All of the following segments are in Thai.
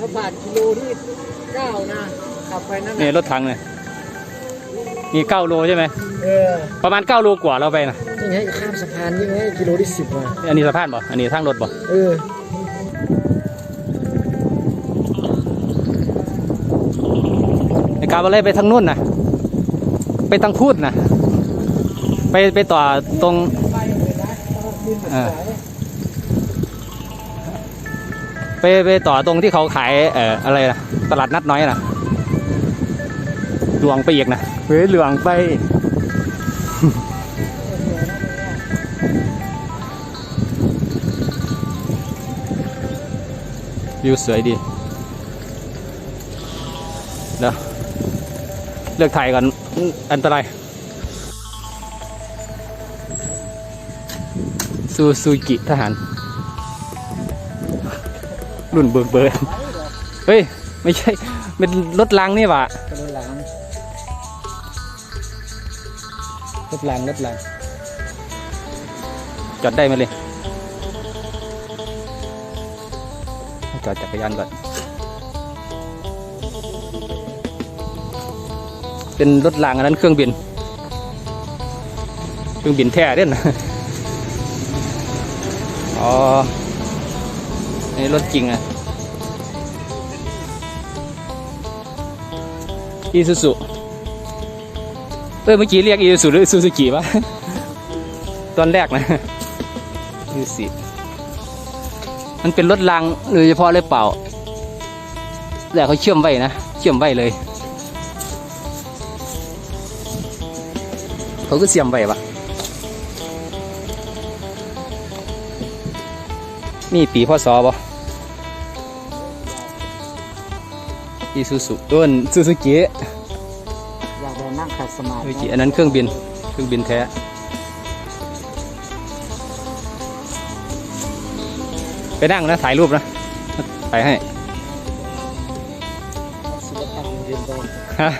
ถ้าบาทกิโลที่เก้านะขับไปนั่นนี่น่ะรถถังเนี่ยนี่เก้าโลใช่ไหมเออประมาณเก้าโลกว่าเราไปนะนี่ไงข้ามสะพานนี่ไงกิโลที่สิบมาอันนี้สะพานบ่อันนี้ทางรถบ่เออในการอะไรไปทางนู่นนะไปทางพูดนะไปไปต่อตรง เออ ไปไปต่อตรงที่เขาขายเอ่ออะไรนะตลาดนัดน้อยนะหลวงไปอีกนะเฮ้ยหลวงไป วิวสวยดีเดี๋ยวเลือกถ่ายก่อนอื้ออันตรายซูซูกิทหาร รุ่นเบิร์เบิร์เฮ้ย ไม่ใช่ เป็นรถรางนี่หว่ะกระโดดหลังรถรางรถรางจอดได้ไหมเลย จอดจักรยานก่อน เป็นรถรางอันนั้นเครื่องบิน เครื่องบินแท้เด่นนะอ๋อ นี่รถจริงอะอีซูซุเออเมื่อกี้เรียกอีซูซุหรือซูซูกิวะตอนแรกนะอีซูมันเป็นรถรางโดยเฉพาะเลยเปล่า แต่เขาเชื่อมไว้นะ เชื่อมไว้เลย เขาก็เสียมไว้ปะนี่ปีพศปะ อีซูซุต้นซูซูกิอยากไปนั่งขัดสมาธิซูซูกิอันนั้นเครื่องบิน เครื่องบินแท้ ไปนั่งนะถ่ายรูปนะถ่ายให้ ศิลปะเรียนโดนฮะ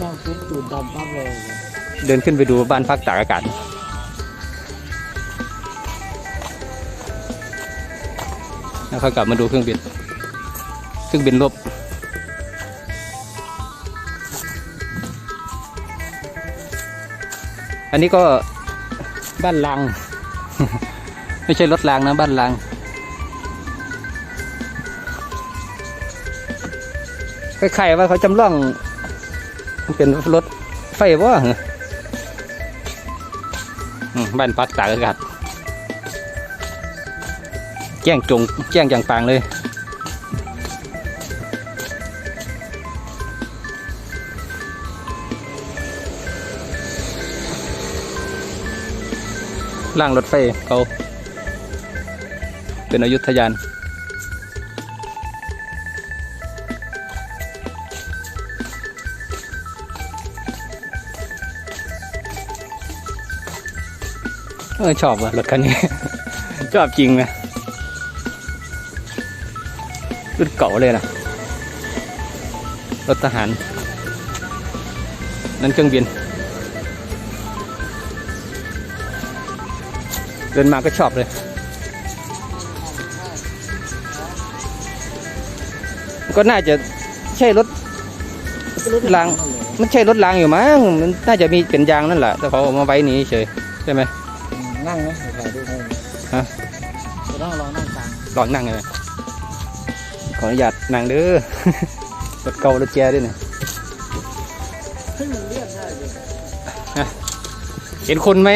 นั่งฟื้นตูดดำปั๊บเลยเดินขึ้นไปดูบ้านพักตากอากาศ แล้วค่อยกลับมาดูเครื่องบิน เครื่องบินลบอันนี้ก็บ้านลางไม่ใช่รถรางนะบ้านลางคล้ายๆว่าเขาจำลองมันเป็นรถไฟบ่บ้านพักตากอากาศแจ้งจงแจ้งอย่างปางเลย ล่างรถไฟเขาเป็นอยุธยานเออชอบว่ะรถคันนี้ ชอบจริงนะรุ่นเก่าเลยนะรถทหาร นั่นเครื่องบิน เดินมาก็ชอบเลย ก็น่าจะใช่รถรางมันใช่รถรางอยู่มั้งมันน่าจะมีเป็นยางนั่นแหละแต่เขาเอามาไว้นี้เฉยใช่ไหมนั่งไหมเดี๋ยวถ่ายรูปให้ฮะจะต้องลองนั่งกลางลองนั่งเลยขออนุญาตนั่งเด้อรถเก่ารถแก่ด้วยเนี่ยขึ้นมันเลื่อนได้เลยเห็นคนไหม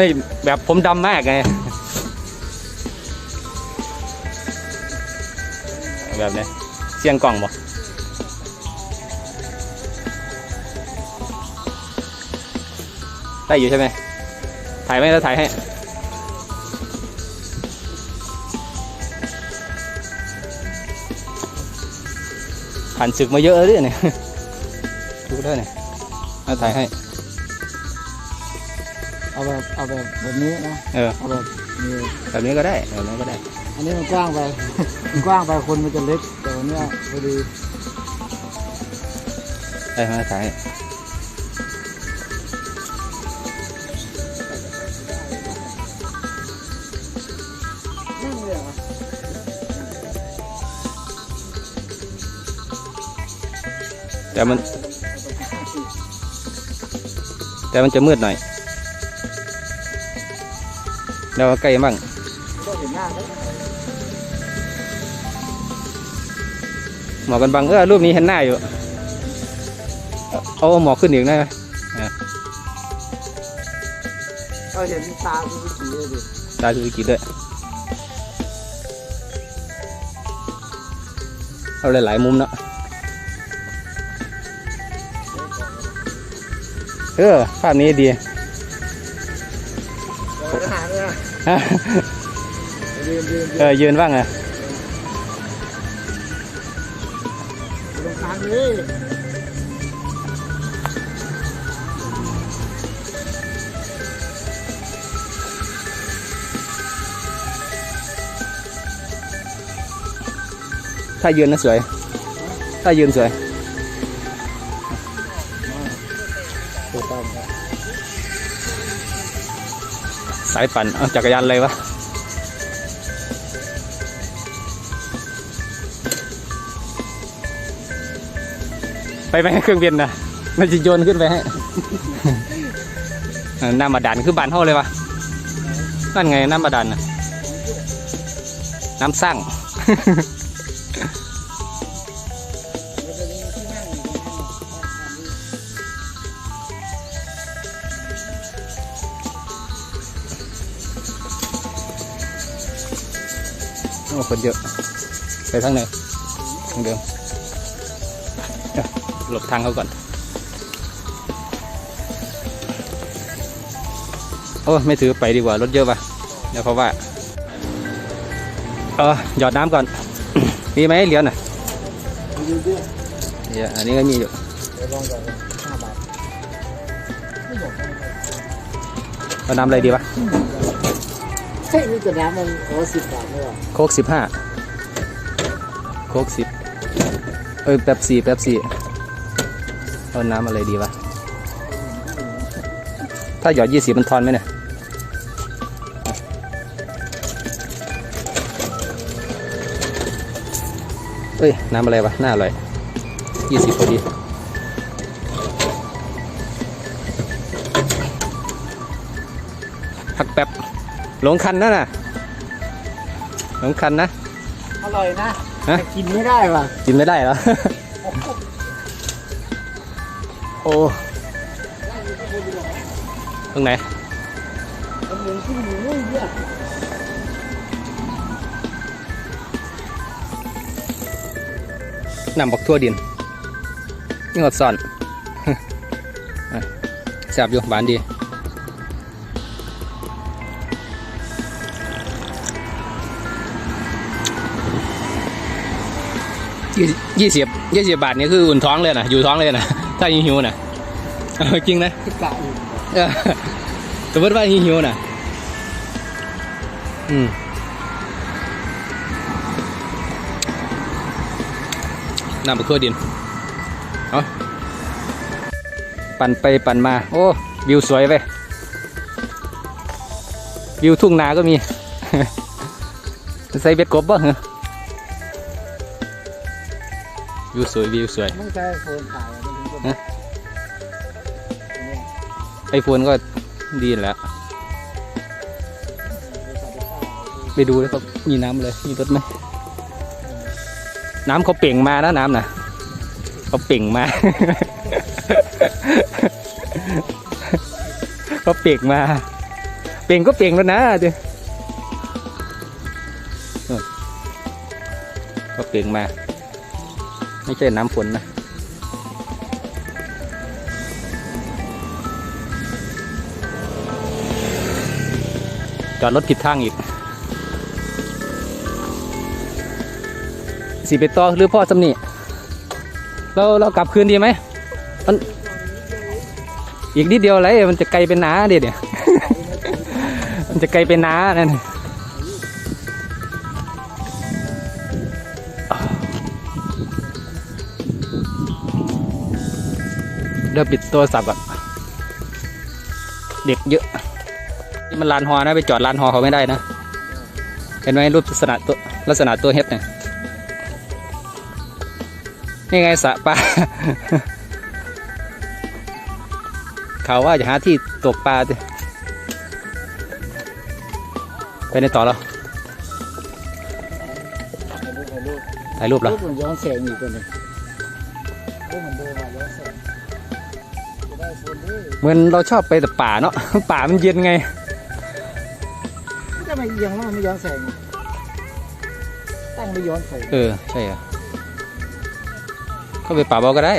ไม่แบบผมดำมากไง แบบนี้เสียงกล่องบ่ได้อยู่ใช่ไหม ถ่ายไหมแล้วถ่ายให้ ผ่านศึกมาเยอะเลยเนี่ย ดูได้เนี่ยมาถ่ายให้ เอาแบบเอาแบบแบบนี้นะเออ เอาแบบนี้แบบนี้ก็ได้แบบนี้ก็ได้ อันนี้มันกว้างไป มันกว้างไปคนมันจะเล็กแต่วันเนี้ยพอดีไอ้มาใส่แต่มัน แต่มันจะมืดหน่อย เดี๋ยวใกล้บ้างหมอกกันบังเออรูปนี้เห็นหน้าอยู่ เอาหมอกขึ้นอีกนะเราเห็นตาเป็นสีเลยดิตาดูอีกทีด้วยเอาหลายๆมุมเนาะเออภาพนี้ดี เออยืนบ้างอะตรงกลางเลยถ้ายืนนะสวย ถ้ายืนสวยถูกต้องครับ สายปั่นเอาจักรยานเลยวะไปไหมเครื่องบินนะมันจะโยนขึ้นไปให้เออน้ำบาดาลคือบานเท่าเลยวะนั่นไงน้ำบาดาลนะน้ำสร้าง อ้คนเยอะ ไปทางไหนทางเดิมเดี๋ยวหลบทางเขาก่อน โอ้ ไม่ถือไปดีกว่ารถเยอะป่ะเดี๋ยวเขาว่า เออหยอดน้ำก่อน มีไหมเหรียญน่ะเดี๋ยวอันนี้ก็มีอยู่เดี๋ยดเอาน้ำอะไรดีวะ เฮ้ยนี่จะน้ำมันโอ้สิบบาทไม่หรอโคกสิบห้าโคกสิบเอ้ยแป๊บสี่แป๊บสี่เอาน้ำอะไรดีวะ ถ้าหยอดยี่สิบมันทอนไหมเนี่ยเอ้ย น้ำอะไรวะ น่าอร่อยยี่สิบพอดีพักแป๊บ หลงคันนั่นน่ะ หลงคันนะ อร่อยนะฮะ แต่กินไม่ได้ว่ะกินไม่ได้เหรอ โอ้ตรงไหน มันเหมือนขึ้นหมูนุ่ยเนี่ยนำบักทั่วดินนี่หอดซ่อน อะแซ่บอยู่หวานดี ยี่ยี่สิบยี่สิบบาทนี่คืออุ่นท้องเลยนะอยู่ท้องเลยนะถ้าหิวๆนะเอาจริงนะที่กะอยู่เออสมมติว่าหิวๆนะอืมน้ำบักทั่วดินเอาปั่นไปปั่นมา โอ้วิวสวยไปวิวทุ่งนาก็มีใส่เบ็ดกบบ่เหรอ วิวสวยวิวสวยต้องใช้โฟนถ่ายมันถึงจะฮะไอโฟนก็ดีแหล้ว ไปดูแล้วครับมีน้ำเลยมีรถไหมน้ำเขาเป่งมานะน้ำนะเขาเป่งมาเขาเป่งมา เป่งก็เป่งแล้วนะเดี๋ยวนู่นเขาเป่งมา ไม่ใช่น้ำฝนนะจอดรถผิดทางอีกสีไปต่อหรือพ่อสำนีเราเรากลับคืนดีไหมมันอีกนิดเดียวไรมันจะไกลเป็นนาเดี๋ยวเนี่ยมันจะไกลเป็นนานั่น เดี๋ยวปิดโทรศัพท์ก่อนเด็กเยอะ นี่มันลานฮอนะไปจอดลานฮอเขาไม่ได้นะ เห็นไหมรูปลักษณะตัวลักษณะตัวเฮ็ดเนี่ยนี่ไงสระปลา เขาว่าจะหาที่ตกปลาไปในต่อแล้วถ่ายรูปถ่ายรูปถ่ายรูปแล้วมันย้อนแสงอีกคนหนึ่ง รูปมันเดินมาย้อนแสงจะได้โฟนด้วยเหมือนเราชอบไปแต่ป่าเนาะ ป่ามันเย็นไง จะมาเอียงแล้วมันไม่ย้อนแสงตั้งไม่ย้อนแสงเออ ใช่เหรอเข้าไปป่าเบาก็ได้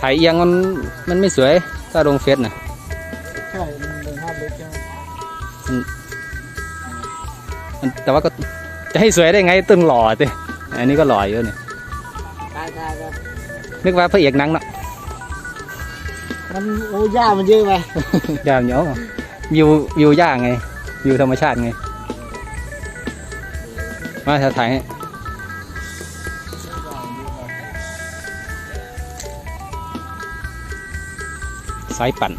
ถ่ายเอียงมันมันไม่สวย ถ้าลงเฟซนะใช่มันเป็นภาพเล็กใช่ไหมมันแต่ว่าก็จะให้สวยได้ไงตึงหล่อติอันนี้ก็หล่ออยู่เนี่ยตายตายครับ นึกว่าพระเอกหนังเนาะมันโอ้ย่ามันเยอะไปยามเหนียววิววิวย่างไงวิวธรรมชาติไง มาถ่ายให้สายปั่น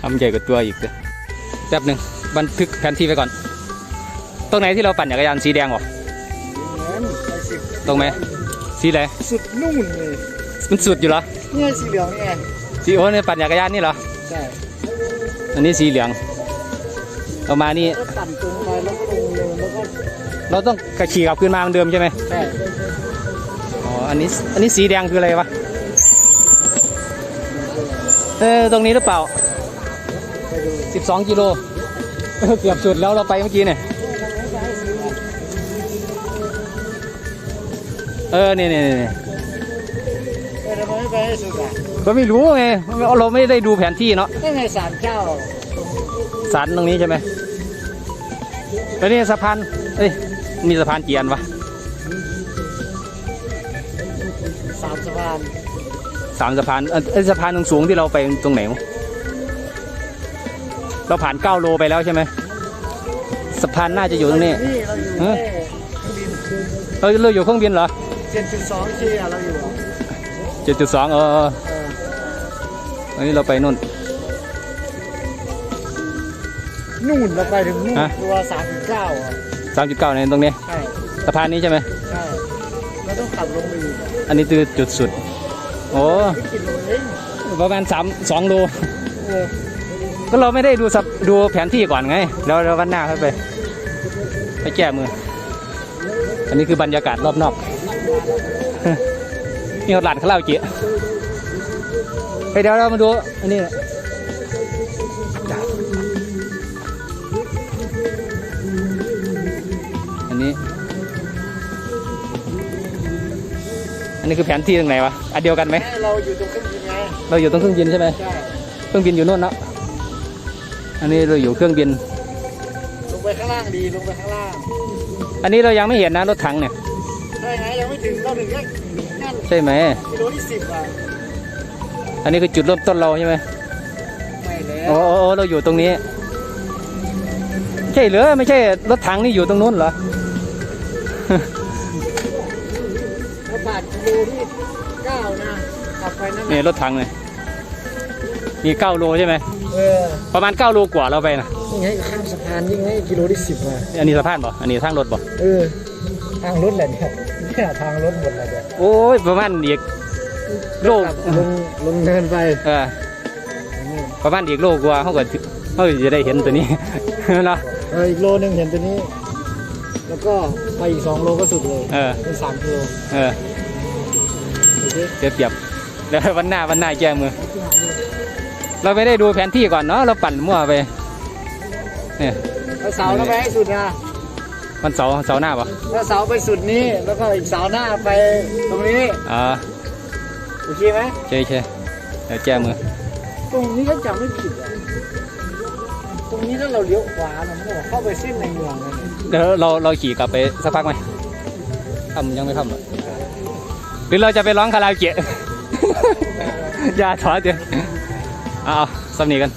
ทำใหญ่กว่าตัวอีกเลยแป๊บหนึ่งบันทึกแผนที่ไว้ก่อน ตรงไหนที่เราปั่นจักรยานสีแดงวะเหมือนไอ้สิตรงไหมสีอะไรสุดนู่นเลยมันสุดอยู่เหรอเนี่ยสีเหลืองเนี่ยสีโอ้เนี่ยปั่นจักรยานนี่เหรอใช่อันนี้สีเหลืองเรามานี่ก็ปั่นตรงไปแล้วก็ลงเนินแล้วก็เราต้องกระขี่กลับคืนมาเหมือนเดิมใช่ไหมใช่อ๋ออันนี้อันนี้สีแดงคืออะไรวะ เออตรงนี้หรือเปล่าไปดู12 กิโลเออเกือบสุดแล้วเราไปเมื่อกี้เนี่ย เออนี่นี่นี่นี่เออทำไมไม่ไปให้สุดอะก็ไม่รู้ไงเราไม่ได้ดูแผนที่เนาะได้ไงสามเจ้าสันตรงนี้ใช่ไหมแล้วนี่สะพานเอ้ยมีสะพานกี่อันวะสามสะพาน สามสะพานเออเอ้ยสะพานตรงสูงที่เราไปตรงไหนวะเราผ่านเก้าโลไปแล้วใช่ไหมสะพานน่าจะอยู่ตรงนี้นี่เราอยู่ฮะแค่เครื่องบินเราเราอยู่เครื่องบินเหรอเจ็ดจุดสองที่เราอยู่เจ็ดจุดสองเออเออเอออันนี้เราไปนู่นนู่นเราไปถึงนู่นฮะตัวสามจุดเก้าอะสามจุดเก้าในตรงนี้ใช่สะพานนี้ใช่ไหมใช่เราต้องขับลงไปอีกอะอันนี้คือจุดสุด โอ้ไม่กินลงเองประมาณสามสองโลเออก็เราไม่ได้ดูสับดูแผนที่ก่อนไงแล้วเราวันหน้าค่อยไป ไปแก้มือ อันนี้คือบรรยากาศรอบนอก นี่หลานข้าวเกี๊ยไปเดี๋ยวเรามาดูอันนี้อัน อันนี้คือแผนที่ตรงไหนวะ อันเดียวกันไหมให้เราอยู่ตรงเครื่องบินไง เราอยู่ตรงเครื่องบินใช่ไหมใช่ เครื่องบินอยู่นู่นเนาะ อันนี้เราอยู่เครื่องบิน ลงไปข้างล่างดี ลงไปข้างล่าง อันนี้เรายังไม่เห็นนะรถถังเนี่ย ใช่ไงยังไม่ถึงเราถึงแค่นั่นใช่ไหม กิโลที่สิบอะ อันนี้คือจุดเริ่มต้นเราใช่ไหมไม่แล้โอ้วโอ้โอ้เราอยู่ตรงนี้ ใช่เหรอไม่ใช่รถถังนี่อยู่ตรงนู้นเหรอ ขับไปนั่นนี่น่ะรถถังเลยมีเก้าโลใช่ไหมเออประมาณเก้าโลกว่าเราไปนะนี่ไงข้ามสะพานยิ่งไงกิโลที่สิบอะอันนี้สะพานบ่อันนี้ทางรถบ่เออทางรถแหละเนี่ยเนี่ยทางรถหมดเลยเนี่ยโอ้ยประมาณอีกโลกลงลงเนินไปเออประมาณอีกโลกว่าเขาก็เขาจะได้เห็นตัวนี้เนาะเอออีกโลนึงเห็นตัวนี้ แล้วก็ไปอีกสองโลก็สุดเลย เออเป็นสามกิโลเออโอเคเปรียบเปรียบ แล้ววันหน้าวันหน้าแก้มือ เราไม่ได้ดูแผนที่ก่อนเนาะเราปั่นมั่วไปเนี่ยเอาเสาแล้วไปให้สุดนะวันเสาร์เสาร์หน้าปะถ้าเสาไปสุดนี้แล้วก็อีกเสาหน้าไปตรงนี้อ่าโอเคไหมใช่ใช่เดี๋ยวแก้มือตรงนี้ก็จำไม่ผิดอะตรงนี้ถ้าเราเลี้ยวขวานะมันก็เข้าไปเส้นในเมืองเลยเนี่ยเดี๋ยวเราเราขี่กลับไปสักพักไหมทำยังไม่ทำอะหรือเราจะไปร้องคาราโอเกะ อย่าถอดเดี๋ยวเอาเอาสำนีกัน